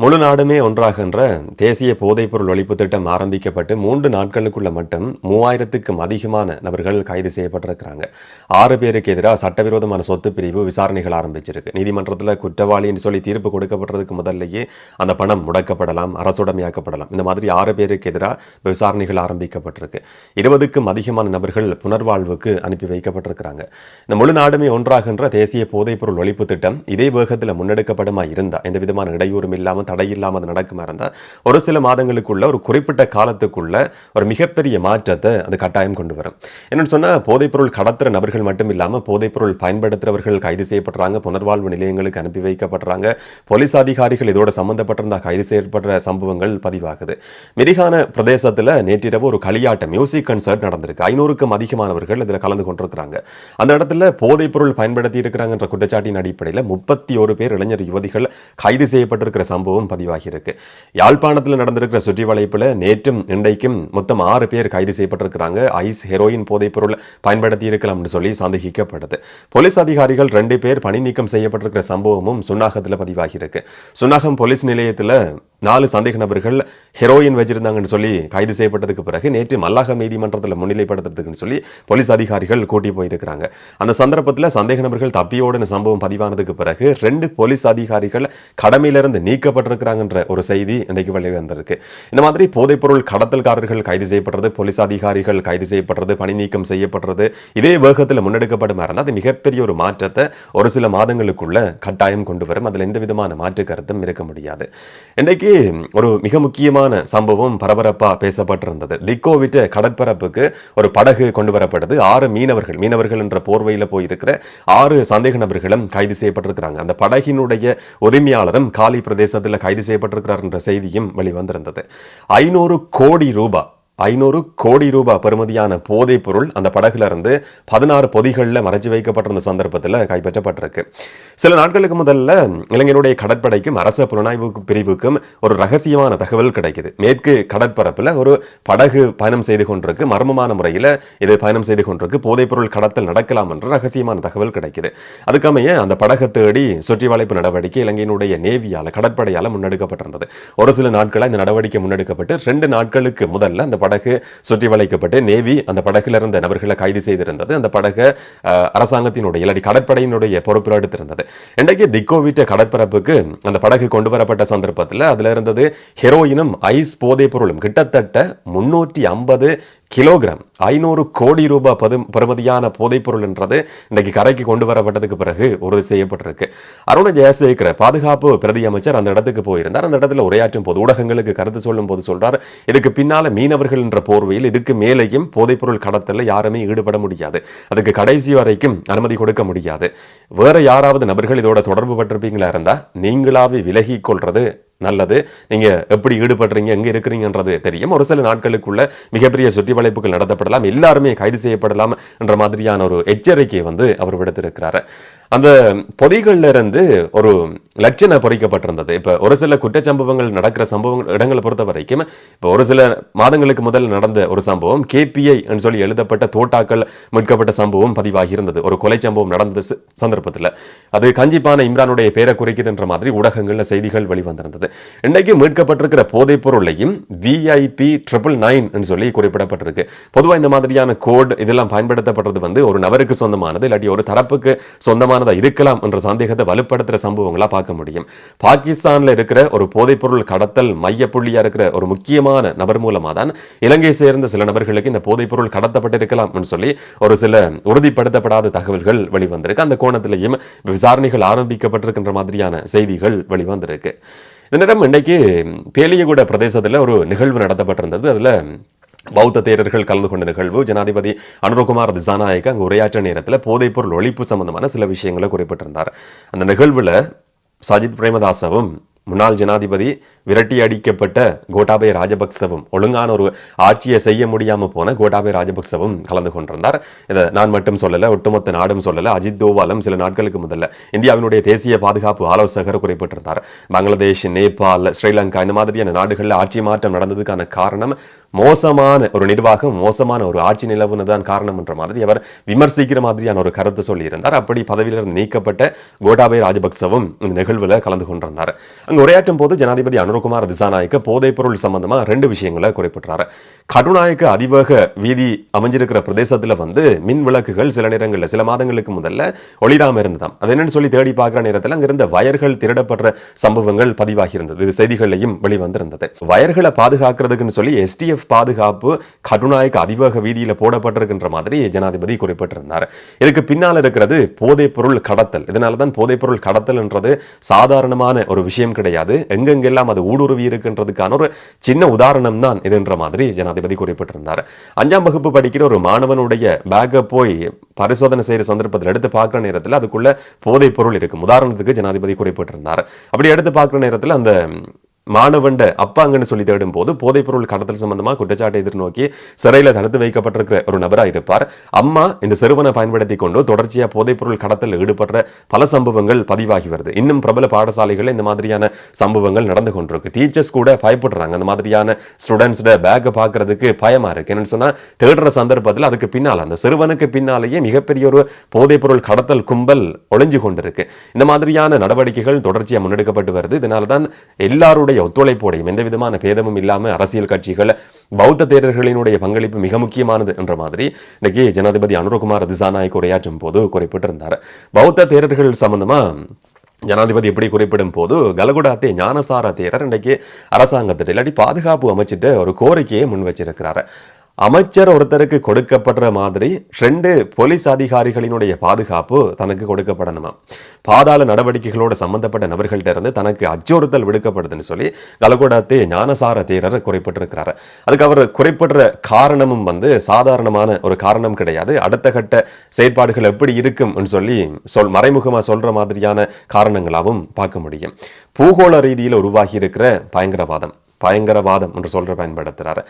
முழு நாடுமே ஒன்றாகின்ற தேசிய போதைப்பொருள் ஒழிப்பு திட்டம் ஆரம்பிக்கப்பட்டு மூன்று நாட்களுக்குள்ள மட்டும் மூவாயிரத்துக்கும் அதிகமான நபர்கள் கைது செய்யப்பட்டிருக்கிறாங்க. ஆறு பேருக்கு எதிராக சட்டவிரோதமான சொத்து பிரிவு விசாரணைகள் ஆரம்பிச்சிருக்கு. நீதிமன்றத்தில் குற்றவாளி என்று சொல்லி தீர்ப்பு கொடுக்கப்படுறதுக்கு முதல்லையே அந்த பணம் முடக்கப்படலாம் அரசுடமையாக்கப்படலாம். இந்த மாதிரி ஆறு பேருக்கு எதிராக விசாரணைகள் ஆரம்பிக்கப்பட்டிருக்கு. இருபதுக்கும் அதிகமான நபர்கள் புனர்வாழ்வுக்கு அனுப்பி வைக்கப்பட்டிருக்கிறாங்க. இந்த முழு நாடுமே ஒன்றாகின்ற தேசிய போதைப்பொருள் ஒழிப்பு திட்டம் இதே வேகத்தில் முன்னெடுக்கப்படுமா இருந்தால் எந்த விதமான இடையூறும் இல்லாமல் தடை இல்லாமல் அது நடக்குமா இருந்தால் ஒரு சில மாதங்களுக்குள்ள ஒரு குறிப்பிட்ட காலத்துக்குள்ள ஒரு மிகப்பெரிய மாற்றத்தை அது கட்டாயம் கொண்டு வரும். என்னென்னு சொன்னால் போதைப்பொருள் கடத்துகிற நபர்கள் மட்டும் இல்லாமல் போதைப்பொருள் பயன்படுத்துகிறவர்கள் கைது செய்யப்படுறாங்க புனர்வாழ்வு நிலையங்களுக்கு அனுப்பி வைக்கப்படுறாங்க போலீஸ் அதிகாரிகள் இதோட சம்பந்தப்பட்டிருந்தா கைது செய்யப்படுற சம்பவங்கள் பதிவாகுது. மெரிகான பிரதேசத்தில் நேற்றிரவு ஒரு களியாட்ட மியூசிக் கன்சர்ட் நடந்திருக்கு. ஐநூறுக்கும் அதிகமானவர்கள் இதில் கலந்து கொண்டிருக்கிறாங்க. அந்த இடத்துல போதைப்பொருள் பயன்படுத்தி இருக்கிறாங்கன்ற குற்றச்சாட்டின் அடிப்படையில் முப்பத்தி ஒரு பேர் இளைஞர் யுவதிகள் கைது செய்யப்பட்டிருக்கிற சம்பவம் சம்பவம் பதிவாகியிருக்கு. யாழ்ப்பாணத்தில் நடந்திருக்கிற சுற்றி வளைப்புல நேற்றும் இன்றைக்கும் மொத்தம் ஆறு பேர் கைது செய்யப்பட்டிருக்கிறாங்க. ஐஸ் ஹெரோயின் போதைப்பொருள் பயன்படுத்தி இருக்கலாம்னு சொல்லி சந்தேகிக்கப்படுது போலீஸ் அதிகாரிகள் ரெண்டு பேர் பணி நீக்கம் செய்யப்பட்டிருக்கிற சம்பவமும் சுன்னாகத்தில் பதிவாகியிருக்கு. சுன்னாகம் போலீஸ் நிலையத்தில் நாலு சந்தேக நபர்கள் ஹெரோயின் வச்சிருந்தாங்கன்னு சொல்லி கைது செய்யப்பட்டதுக்கு பிறகு நேற்று மல்லாகம் நீதிமன்றத்தில் முன்னிலைப்படுத்துறதுக்குன்னு சொல்லி போலீஸ் அதிகாரிகள் கூட்டி போயிருக்கிறாங்க. அந்த சந்தர்ப்பத்தில் சந்தேக நபர்கள் தப்பியோட சம்பவம் பதிவானதுக்கு பிறகு ரெண்டு போலீஸ் அதிகாரிகள் கடமையிலிருந்து நீக்கப்பட்ட செய்யப்பட்டிருக்கிறாங்கன்ற ஒரு செய்தி இன்றைக்கு வெளியே வந்திருக்கு. இந்த மாதிரி போதைப்பொருள் கடத்தல்காரர்கள் கைது செய்யப்படுறது போலீஸ் அதிகாரிகள் கைது செய்யப்படுறது பணி நீக்கம் செய்யப்படுறது இதே வேகத்தில் முன்னெடுக்கப்படும் இருந்தால் அது மிகப்பெரிய ஒரு மாற்றத்தை ஒரு சில மாதங்களுக்குள்ள கட்டாயம் கொண்டு வரும். அதில் எந்த விதமான மாற்று கருத்தும் இருக்க முடியாது. இன்றைக்கு ஒரு மிக முக்கியமான சம்பவம் பரபரப்பாக பேசப்பட்டிருந்தது. திக்கோவிட்ட கடற்பரப்புக்கு ஒரு படகு கொண்டு வரப்பட்டது ஆறு மீனவர்கள் மீனவர்கள் என்ற போர்வையில் போயிருக்கிற ஆறு சந்தேக நபர்களும் கைது செய்யப்பட்டிருக்கிறாங்க. அந்த படகினுடைய உரிமையாளரும் காலி பிரதேசத்தில் கைது செய்யப்பட்டிருக்கிறார் என்ற செய்தியும் வெளிவந்திருந்தது. ஐநூறு கோடி ரூபாய் ஐநூறு கோடி ரூபாய் பெறுமதியான போதைப் பொருள் அந்த படகுல இருந்து பதினாறு பொதிகளில் மறைச்சு வைக்கப்பட்டிருந்த சந்தர்ப்பத்தில் கைப்பற்றப்பட்டிருக்கு. சில நாட்களுக்கு முதல்ல இளைஞருடைய கடற்படைக்கும் அரச புலனாய்வு பிரிவுக்கும் ஒரு ரகசியமான தகவல் கிடைக்குது. மேற்கு கடற்பரப்பில் ஒரு படகு பயணம் செய்து கொண்டிருக்கு. மர்மமான முறையில் இது பயணம் செய்து கொண்டிருக்கு. போதைப் பொருள் கடத்தல் நடக்கலாம் என்ற ரகசியமான தகவல் கிடைக்குது. அதுக்கமைய அந்த படகை தேடி சுற்றி வளைப்பு நடவடிக்கை இலங்கையினுடைய நேவியால கடற்படையால முன்னெடுக்கப்பட்டிருந்தது. ஒரு சில நாட்களில் இந்த நடவடிக்கை முன்னெடுக்கப்பட்டு ரெண்டு நாட்களுக்கு முதல்ல அந்த படகு சுற்றி வளைக்கப்பட்டு நேவி அந்த படகுல இருந்த நபர்களை கைது செய்திருந்தது. அந்த படகு அரசாங்கத்தினுடைய இல்லாட்டி கடற்படையினுடைய பொறுப்பில் எடுத்திருந்தது. இன்றைக்கு திக்கோவிட்ட கடற்பரப்புக்கு அந்த படகு கொண்டு வரப்பட்ட சந்தர்ப்பத்தில் அதுல இருந்தது ஹெரோயினும் ஐஸ் போதைப் பொருளும். கிட்டத்தட்ட முன்னூற்றி ஐம்பது கிலோகிராம். ஐநூறு கோடி ரூபாய் பது பெறுமதியான போதைப்பொருள் என்றது இன்னைக்கு கரைக்கு கொண்டு வரப்பட்டதுக்கு பிறகு உறுதி செய்யப்பட்டிருக்கு. அருண ஜெயசேகர பாதுகாப்பு பிரதி அமைச்சர் அந்த இடத்துக்கு போயிருந்தார். அந்த இடத்துல உரையாற்றும் போது ஊடகங்களுக்கு கருத்து சொல்லும் போது சொல்றார் இதுக்கு பின்னால மீனவர்கள் என்ற போர்வையில் இதுக்கு மேலேயும் போதைப்பொருள் கடத்தல யாருமே ஈடுபட முடியாது. அதுக்கு கடைசி வரைக்கும் அனுமதி கொடுக்க முடியாது. வேற யாராவது நபர்கள் இதோட தொடர்பு பட்டிருப்பீங்களா இருந்தா நீங்களாவே விலகி கொள்றது நல்லது. நீங்க எப்படி ஈடுபடுறீங்க எங்க இருக்கிறீங்கன்றது தெரியும். ஒரு சில நாட்களுக்குள்ள மிகப்பெரிய சுற்றி வளைப்புகள் நடத்தப்படலாம். எல்லாருமே கைது செய்யப்படலாம் என்ற மாதிரியான ஒரு எச்சரிக்கையை வந்து அவர் விடுத்திருக்கிறார். அந்த பொதிகள்ல இருந்து ஒரு லட்சணம் பொறிக்கப்பட்டிருந்தது. இப்போ ஒரு சில குற்றச்சம்பவங்கள் நடக்கிற சம்பவங்கள் இடங்களை பொறுத்த வரைக்கும் இப்போ ஒரு சில மாதங்களுக்கு முதல் நடந்த ஒரு சம்பவம் கேபிஐ சொல்லி எழுதப்பட்ட தோட்டாக்கள் மீட்கப்பட்ட சம்பவம் பதிவாகி இருந்தது ஒரு கொலை சம்பவம் நடந்த சந்தர்ப்பத்தில் சந்தர்ப்பத்துல. அது கஞ்சிப்பான இம்ரானுடைய பேரை குறைக்குதுன்ற மாதிரி ஊடகங்களில் செய்திகள் வெளிவந்திருந்தது. இன்னைக்கு மீட்கப்பட்டிருக்கிற போதைப் பொருளையும் விஐபி ட்ரிபிள் நைன் சொல்லி குறிப்பிடப்பட்டிருக்கு. பொதுவாக இந்த மாதிரியான கோட் இதெல்லாம் பயன்படுத்தப்படுறது வந்து ஒரு நபருக்கு சொந்தமானது இல்லாட்டி ஒரு தரப்புக்கு சொந்தமான சொந்தமானதா இருக்கலாம் என்ற சந்தேகத்தை வலுப்படுத்துற சம்பவங்களா பார்க்க முடியும். பாகிஸ்தான்ல இருக்கிற ஒரு போதைப்பொருள் கடத்தல் மையப்புள்ளியாக இருக்கிற ஒரு முக்கியமான நபர் மூலமாக தான் இலங்கை சேர்ந்த சில நபர்களுக்கு இந்த போதைப்பொருள் கடத்தப்பட்டிருக்கலாம் சொல்லி ஒரு சில உறுதிப்படுத்தப்படாத தகவல்கள் வெளிவந்திருக்கு. அந்த கோணத்திலையும் விசாரணைகள் ஆரம்பிக்கப்பட்டிருக்கின்ற மாதிரியான செய்திகள் வெளிவந்திருக்கு. இந்த நேரம் இன்னைக்கு பேலியகுட பிரதேசத்துல ஒரு நிகழ்வு நடத்தப்பட்டிருந்தது. அதுல பௌத்த தேரர்கள் கலந்து கொண்ட நிகழ்வு. ஜனாதிபதி அனுரகுமார் திசாநாயக்க அங்கு உரையாற்ற நேரத்தில் போதைப்பொருள் ஒழிப்பு சம்பந்தமான சில விஷயங்களை குறிப்பிட்டிருந்தார். அந்த நிகழ்வுல சஜித் பிரேமதாசவும் முன்னாள் ஜனாதிபதி விரட்டி அடிக்கப்பட்ட கோட்டாபய ராஜபக்சவும் ஒழுங்கான ஒரு ஆட்சியை செய்ய முடியாமல் போன கோட்டாபய ராஜபக்சவும் கலந்து கொண்டிருந்தார். இதை நான் மட்டும் சொல்லல ஒட்டுமொத்த நாடும் சொல்லல அஜித் தோவாலும் சில நாட்களுக்கு முதல்ல இந்தியாவினுடைய தேசிய பாதுகாப்பு ஆலோசகர் குறிப்பிட்டிருந்தார். பங்களாதேஷ் நேபாள் ஸ்ரீலங்கா இந்த மாதிரியான நாடுகளில் ஆட்சி மாற்றம் நடந்ததுக்கான காரணம் மோசமான ஒரு நிர்வாகம் மோசமான ஒரு ஆட்சி நிலவுனதான் காரணம் என்ற மாதிரி அவர் விமர்சிக்கிற மாதிரியான ஒரு கருத்து சொல்லியிருந்தார். அப்படி பதவியிலிருந்து நீக்கப்பட்ட கோட்டாபய ராஜபக்சவும் இந்த நிகழ்வில் கலந்து கொண்டிருந்தார். அங்கு உரையாற்றும் போது ஜனாதிபதி அனுரகுமார் திசாநாயக்க போதைப் பொருள் சம்பந்தமா ரெண்டு விஷயங்களை குறிப்பிட்டாரு கடுநாயக்க அதிவேக வீதி அமைஞ்சிருக்கிற பிரதேசத்துல வந்து மின் விளக்குகள் சில நேரங்களில் சில மாதங்களுக்கு முதல்ல ஒளிராம இருந்ததாம். அது என்னன்னு சொல்லி தேடி பார்க்குற நேரத்தில் அங்கிருந்த வயர்கள் திருடப்படுற சம்பவங்கள் பதிவாகி இருந்தது செய்திகளையும் வெளிவந்திருந்தது. வயர்களை பாதுகாக்கிறதுக்குன்னு சொல்லி எஸ்டிஎஃப் பாதுகாப்பு கடுநாயக்க அதிவேக வீதியில் போடப்பட்டிருக்கின்ற மாதிரி ஜனாதிபதி குறிப்பிட்டிருந்தார். இதுக்கு பின்னால் இருக்கிறது போதைப் பொருள் கடத்தல். இதனால தான் போதைப் பொருள் கடத்தல்ன்றது சாதாரணமான ஒரு விஷயம் கிடையாது. எங்கெங்கெல்லாம் அது ஊடுருவி இருக்கின்றதுக்கான ஒரு சின்ன உதாரணம் தான் இதுன்ற மாதிரி ஜனாதிபதி குறிப்பிட்டிருந்தார். அஞ்சாம் வகுப்பு படிக்கிற ஒரு மாணவனுடைய பேக்கை போய் பரிசோதனை செய்கிற சந்தர்ப்பத்தில் எடுத்து பார்க்குற நேரத்தில் அதுக்குள்ள போதைப் பொருள் இருக்கும். உதாரணத்துக்கு ஜனாதிபதி குறிப்பிட்டிருந்தார். அப்படி எடுத்து பார்க்குற நேரத்தில் அந்த மாணவண்ட அப்பாங்கன்னு சொல்லி தேடும் போது போதைப்பொருள் கடத்தல் சம்பந்தமா குற்றச்சாட்டை எதிர்நோக்கி சிறையில் தடுத்து வைக்கப்பட்டிருக்கிற ஒரு நபரா இருப்பார். அம்மா இந்த சிறுவனை பயன்படுத்தி கொண்டு தொடர்ச்சியாக போதைப்பொருள் கடத்தல் ஈடுபடுற பல சம்பவங்கள் பதிவாகி வருது. இன்னும் பிரபல பாடசாலைகள் இந்த மாதிரியான சம்பவங்கள் நடந்து கொண்டிருக்கு. டீச்சர்ஸ் கூட பயப்படுறாங்க. அந்த மாதிரியான ஸ்டூடெண்ட்ஸோட பேக்கை பார்க்கறதுக்கு பயமா இருக்கு. என்னன்னு சொன்னால் தேடுற சந்தர்ப்பத்தில் அதுக்கு பின்னால் அந்த சிறுவனுக்கு பின்னாலேயே மிகப்பெரிய ஒரு போதைப்பொருள் கடத்தல் கும்பல் ஒளிஞ்சு கொண்டிருக்கு. இந்த மாதிரியான நடவடிக்கைகள் தொடர்ச்சியா முன்னெடுக்கப்பட்டு வருது. இதனால தான் எல்லாருடைய ஒத்துழைப்போடையும் எந்த விதமான பேதமும் இல்லாம அரசியல் கட்சிகள் பௌத்த தேரர்களினுடைய பங்களிப்பு மிக முக்கியமானது என்ற மாதிரி இன்னைக்கு ஜனாதிபதி அனுரகுமார் திசாநாயக் உரையாற்றும் போது குறிப்பிட்டிருந்தார். பௌத்த தேரர்கள் சம்பந்தமா ஜனாதிபதி எப்படி குறிப்பிடும் போது கலகுடாத்தே ஞானசார தேரர் இன்றைக்கு அரசாங்கத்திட்ட இல்லாட்டி பாதுகாப்பு அமைச்சிட்டு ஒரு கோரிக்கையை முன் வச்சிருக்கிறாரு அமைச்சர் ஒருத்தருக்கு கொடுக்கப்படுற மாதிரி ரெண்டு போலீஸ் அதிகாரிகளினுடைய பாதுகாப்பு தனக்கு கொடுக்கப்படணுமா? பாதாள நடவடிக்கைகளோட சம்பந்தப்பட்ட நபர்கள்ட்ட இருந்து தனக்கு அச்சுறுத்தல் விடுக்கப்படுதுன்னு சொல்லி கலகுடாத்தே ஞானசார தேரர் குறிப்பிட்டிருக்கிறாரு. அதுக்கு அவர் குறிப்பிடுற காரணமும் வந்து சாதாரணமான ஒரு காரணம் கிடையாது. அடுத்த கட்ட செயற்பாடுகள் எப்படி இருக்கும்னு சொல்லி சொல் மறைமுகமாக சொல்ற மாதிரியான காரணங்களாகவும் பார்க்க முடியும். பூகோள ரீதியில் உருவாகி இருக்கிற பயங்கரவாதம். பயங்கரவாதம் என்று சொல்ற பயன்படுத்துறாரு.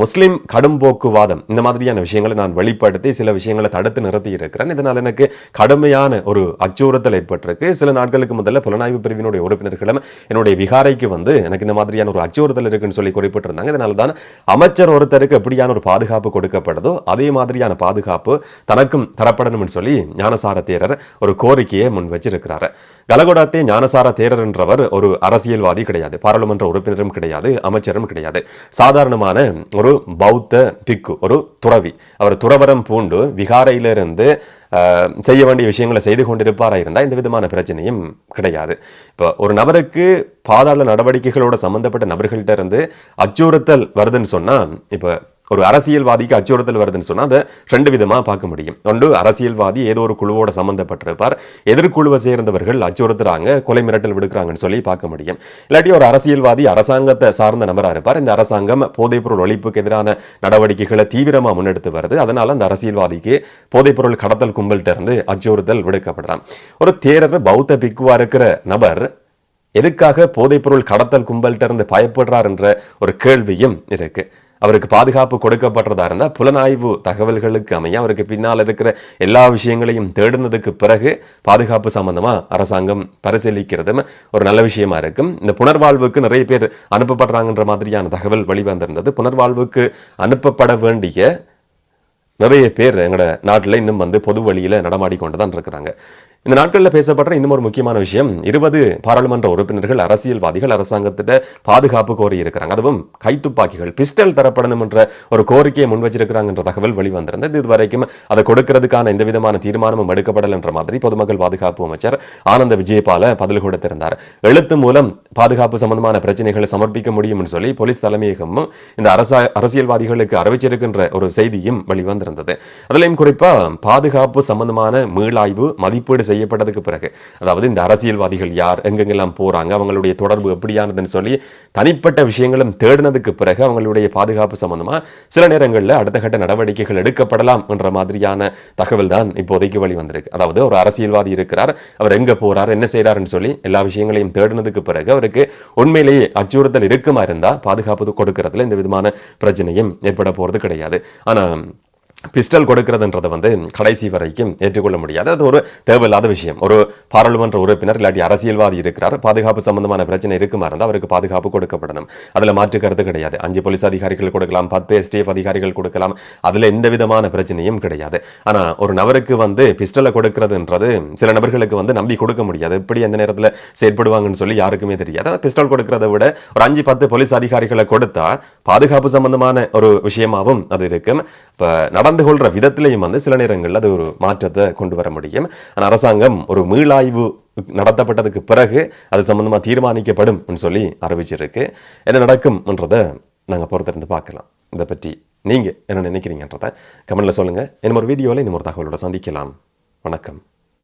முஸ்லீம் முஸ்லிம் கடும்போக்குவாதம் இந்த மாதிரியான விஷயங்களை நான் வெளிப்படுத்தி சில விஷயங்களை தடுத்து நிறுத்தி இருக்கிறேன் இதனால் எனக்கு கடுமையான ஒரு அச்சுறுத்தல் ஏற்பட்டிருக்கு. சில நாட்களுக்கு முதல்ல புலனாய்வு பிரிவினுடைய உறுப்பினர்களும் என்னுடைய விகாரைக்கு வந்து எனக்கு இந்த மாதிரியான ஒரு அச்சுறுத்தல் இருக்குன்னு சொல்லி குறிப்பிட்டிருந்தாங்க. இதனால தான் அமைச்சர் ஒருத்தருக்கு எப்படியான ஒரு பாதுகாப்பு கொடுக்கப்படுதோ அதே மாதிரியான பாதுகாப்பு தனக்கும் தரப்படணும்னு சொல்லி ஞானசார தேரர் ஒரு கோரிக்கையை முன் வச்சிருக்கிறார். கலகோடாத்தே ஞானசார தேரர் என்றவர் ஒரு அரசியல்வாதி கிடையாது. பாராளுமன்ற உறுப்பினரும் கிடையாது. அமைச்சரும் கிடையாது. சாதாரணமான ஒரு பௌத்த பிக்கு ஒரு துறவி. அவர் துறவரம் பூண்டு விகாரையிலிருந்து ஆஹ், செய்ய வேண்டிய விஷயங்களை செய்து கொண்டிருப்பாரா இருந்தால் இந்த விதமான பிரச்சனையும் கிடையாது. இப்போ ஒரு நபருக்கு பாதாள நடவடிக்கைகளோட சம்பந்தப்பட்ட நபர்கள்ட்ட இருந்து அச்சுறுத்தல் வருதுன்னு சொன்னா இப்போ ஒரு அரசியல்வாதிக்கு அச்சுறுத்தல் வருதுன்னு சொன்னால் அதை ரெண்டு விதமாக பார்க்க முடியும். ஒன்று அரசியல்வாதி ஏதோ ஒரு குழுவோட சம்மந்தப்பட்டிருப்பார் எதிர்குழுவை சேர்ந்தவர்கள் அச்சுறுத்துறாங்க கொலை மிரட்டல் விடுக்கிறாங்கன்னு சொல்லி பார்க்க முடியும். இல்லாட்டி ஒரு அரசியல்வாதி அரசாங்கத்தை சார்ந்த நபரா இருப்பார். இந்த அரசாங்கம் போதைப்பொருள் ஒழிப்புக்கு எதிரான நடவடிக்கைகளை தீவிரமா முன்னெடுத்து வருது. அதனால் அந்த அரசியல்வாதிக்கு போதைப்பொருள் கடத்தல் கும்பல்கிட்ட இருந்து அச்சுறுத்தல் விடுக்கப்படுறான். ஒரு தேரர் பௌத்த பிக்குவா இருக்கிற நபர் எதுக்காக போதைப்பொருள் கடத்தல் கும்பல்கிட்ட இருந்து பயப்படுறார் என்ற ஒரு கேள்வியும் இருக்கு. அவருக்கு பாதுகாப்பு கொடுக்கப்பட்டதா இருந்தால் புலனாய்வு தகவல்களுக்கு அமைய அவருக்கு பின்னால் இருக்கிற எல்லா விஷயங்களையும் தேடினதுக்கு பிறகு பாதுகாப்பு சம்பந்தமாக அரசாங்கம் பரிசீலிக்கிறதும் ஒரு நல்ல விஷயமா இருக்கும். இந்த புனர்வாழ்வுக்கு நிறைய பேர் அனுப்பப்படுறாங்கன்ற மாதிரியான தகவல் வெளிவந்திருந்தது. புனர்வாழ்வுக்கு அனுப்பப்பட வேண்டிய நிறைய பேர் எங்களோட நாட்டில் இன்னும் வந்து பொது வழியில் நடமாடி கொண்டு தான் இருக்கிறாங்க. இந்த நாட்களில் பேசப்படுற இன்னும் ஒரு முக்கியமான விஷயம் இருபது பாராளுமன்ற உறுப்பினர்கள் அரசியல்வாதிகள் அரசாங்கத்திட்ட பாதுகாப்பு கோரி இருக்கிறாங்க. அதுவும் கைத்துப்பாக்கிகள் பிஸ்டல் தரப்படணும் என்ற ஒரு கோரிக்கையை முன் வச்சிருக்கிறாங்கன்ற தகவல் வெளிவந்திருந்தது. இதுவரைக்கும் அதை கொடுக்கறதுக்கான எந்த விதமான தீர்மானமும் எடுக்கப்படல் என்ற மாதிரி பொதுமக்கள் பாதுகாப்பு அமைச்சர் ஆனந்த விஜயபால பதில் கொடுத்திருந்தார். எழுத்து மூலம் பாதுகாப்பு சம்பந்தமான பிரச்சனைகளை சமர்ப்பிக்க முடியும்னு சொல்லி போலீஸ் தலைமையகமும் இந்த அரசா அரசியல்வாதிகளுக்கு அறிவிச்சிருக்கின்ற ஒரு செய்தியும் வெளிவந்திருந்தது. அதிலையும் குறிப்பா பாதுகாப்பு சம்பந்தமான மீளாய்வு மதிப்பீடு செய்ய செய்யப்பட்டதுக்கு பிறகு. அதாவது இந்த அரசியல்வாதிகள் யார் எங்கெங்கெல்லாம் போறாங்க அவங்களுடைய தொடர்பு எப்படியானதுன்னு சொல்லி தனிப்பட்ட விஷயங்களும் தேடினதுக்கு பிறகு அவங்களுடைய பாதுகாப்பு சம்பந்தமா சில நேரங்களில் அடுத்த கட்ட நடவடிக்கைகள் எடுக்கப்படலாம் என்ற மாதிரியான தகவல் தான் இப்போதைக்கு வழி வந்திருக்கு. அதாவது ஒரு அரசியல்வாதி இருக்கிறார் அவர் எங்க போறார் என்ன செய்யறாருன்னு சொல்லி எல்லா விஷயங்களையும் தேடினதுக்கு பிறகு அவருக்கு உண்மையிலேயே அச்சுறுத்தல் இருக்குமா இருந்தா பாதுகாப்பு கொடுக்கறதுல இந்த விதமான பிரச்சனையும் ஏற்பட போறது கிடையாது. ஆனா பிஸ்டல் கொடுக்கிறதுன்றதை வந்து கடைசி வரைக்கும் ஏற்றுக்கொள்ள முடியாது. அது ஒரு தேவையில்லாத விஷயம். ஒரு பாராளுமன்ற உறுப்பினர் இல்லாட்டி அரசியல்வாதி இருக்கிறார். பாதுகாப்பு சம்பந்தமான பிரச்சனை இருக்குமா இருந்தால் அவருக்கு பாதுகாப்பு கொடுக்கப்படணும். அதில் மாற்று கருத்து கிடையாது. அஞ்சு போலீஸ் அதிகாரிகள் கொடுக்கலாம் பத்து எஸ்டிஎஃப் அதிகாரிகள் கொடுக்கலாம். அதில் எந்த விதமான பிரச்சனையும் கிடையாது. ஆனால் ஒரு நபருக்கு வந்து பிஸ்டலை கொடுக்கறதுன்றது சில நபர்களுக்கு வந்து நம்பி கொடுக்க முடியாது. எப்படி எந்த நேரத்தில் செயற்படுவாங்கன்னு சொல்லி யாருக்குமே தெரியாது. பிஸ்டல் கொடுக்கறத விட ஒரு அஞ்சு பத்து போலீஸ் அதிகாரிகளை கொடுத்தா பாதுகாப்பு சம்பந்தமான ஒரு விஷயமாகவும் அது இருக்கும். இப்போ நடந்து கொள்கிற விதத்திலையும் வந்து சில நேரங்களில் அது ஒரு மாற்றத்தை கொண்டு வர முடியும். ஆனால் அரசாங்கம் ஒரு மீளாய்வு நடத்தப்பட்டதுக்கு பிறகு அது சம்பந்தமாக தீர்மானிக்கப்படும் சொல்லி அறிவிச்சிருக்கு. என்ன நடக்கும்ன்றதை நாங்கள் பொறுத்திருந்து பார்க்கலாம். இதை பற்றி நீங்கள் என்ன நினைக்கிறீங்கன்றதை கமெண்டில் சொல்லுங்கள் இன்னும் ஒரு வீடியோவில் இன்னும் ஒரு தகவலோட சந்திக்கலாம். வணக்கம்.